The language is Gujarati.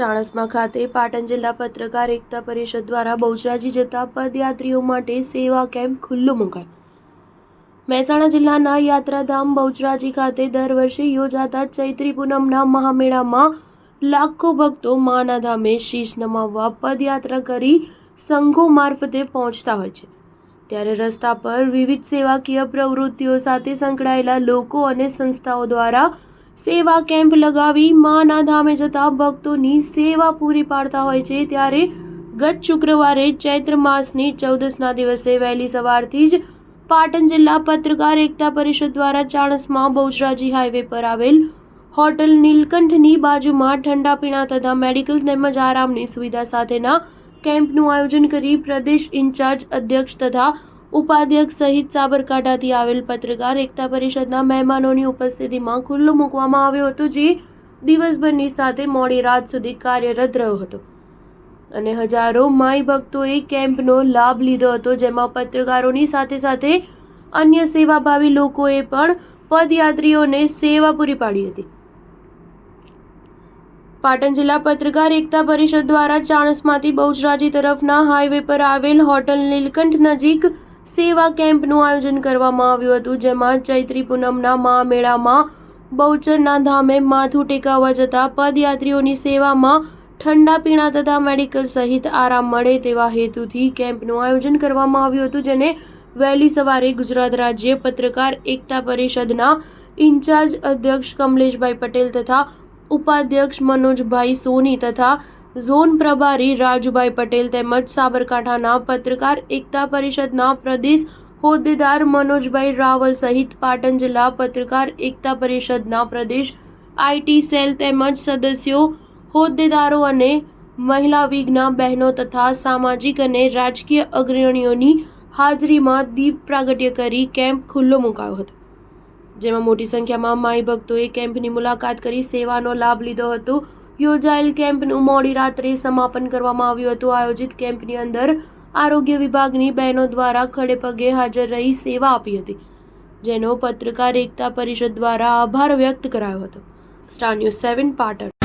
ચાણસ્મા ખાતે પાટણ જિલ્લા પત્રકાર એકતા પરિષદ દ્વારા બહુચરાજી જતા પદયાત્રીઓ માટે સેવા કેમ્પ ખુલ્લો મુકાયો. મહેસાણા જિલ્લાના યાત્રાધામ બહુચરાજી ખાતે દર વર્ષે યોજાતા ચૈત્રી પૂનમના મહામેળામાં લાખો ભક્તો માના ધામે શીશ નમાવવા પદયાત્રા કરી સંઘો મારફતે પહોંચતા હોય છે. ત્યારે રસ્તા પર વિવિધ સેવાકીય પ્રવૃત્તિઓ સાથે સંકળાયેલા લોકો અને સંસ્થાઓ દ્વારા સેવા કેમ્પ લગાવી માના ધામે જતા ભક્તોની સેવા પૂરી પાડતા હોય છે. ત્યારે ગત શુક્રવારે ચૈત્ર માસની ચૌદસના દિવસે વહેલી સવારથી જ પાટણ જિલ્લા પત્રકાર એકતા પરિષદ દ્વારા ચાણસમાં બહુચરાજી હાઈવે પર આવેલ હોટલ નીલકંઠની બાજુમાં ઠંડા પીણા તથા મેડિકલ તેમજ આરામની સુવિધા સાથેના કેમ્પનું આયોજન કરી પ્રદેશ ઇન્ચાર્જ અધ્યક્ષ તથા ઉપાધ્યક્ષ સહિત સાબરકાંઠાથી આવેલ પત્રકાર એકતા પરિષદના મહેમાનોની ઉપસ્થિતિમાં ખુલ્લો મૂકવામાં આવ્યો હતો, જે દિવસભરની સાથે મોડી રાત સુધી કાર્યરત રહ્યો હતો. અને હજારો માઈ ભક્તોએ કેમ્પનો લાભ લીધો હતો, જેમાં પત્રકારોની સાથે સાથે અન્ય સેવાભાવી લોકોએ પણ પદયાત્રીઓને સેવા પૂરી પાડી હતી. પાટણ જિલ્લા પત્રકાર એકતા પરિષદ દ્વારા ચાણસમાંથી બહુચરાજી તરફના હાઈવે પર આવેલ હોટલ નીલકંઠ નજીક સેવા કેમ્પનું આયોજન કરવામાં આવ્યું હતું, જેમાં ચૈત્રી પૂનમના મહામેળામાં બહુચરના ધામે માથું ટેકાવવા જતા પદયાત્રીઓની સેવામાં ઠંડા પીણા તથા મેડિકલ સહિત આરામ મળે તેવા હેતુથી કેમ્પનું આયોજન કરવામાં આવ્યું હતું, જેને વહેલી સવારે ગુજરાત રાજ્ય પત્રકાર એકતા પરિષદના ઇન્ચાર્જ અધ્યક્ષ કમલેશભાઈ પટેલ તથા ઉપાધ્યક્ષ મનોજભાઈ સોની તથા ઝોન પ્રભારી રાજુભાઈ પટેલ તેમજ સાબરકાંઠાના પત્રકાર એકતા પરિષદના પ્રદેશ હોદ્દેદાર મનોજભાઈ રાવલ સહિત પાટણ જિલ્લા પત્રકાર એકતા પરિષદના પ્રદેશ આઈટી સેલ તેમજ સદસ્યો, હોદ્દેદારો અને મહિલા વિજ્ઞા બહેનો તથા સામાજિક અને રાજકીય અગ્રણીઓની હાજરીમાં દીપ પ્રાગટ્ય કરી કેમ્પ ખુલ્લો મુકાયો હતો. જેમાં મોટી સંખ્યામાં માઈ ભક્તોએ કેમ્પની મુલાકાત કરી સેવાનો લાભ લીધો હતો. યોજાયેલ કેમ્પનું મોડી રાત્રે સમાપન કરવામાં આવ્યું હતું. આયોજિત કેમ્પની અંદર આરોગ્ય વિભાગની બહેનો દ્વારા ખડે પગે હાજર રહી સેવા આપી હતી, જેનો પત્રકાર એકતા પરિષદ દ્વારા આભાર વ્યક્ત કરાયો હતો. સ્ટાર ન્યૂઝ સેવન પાટણ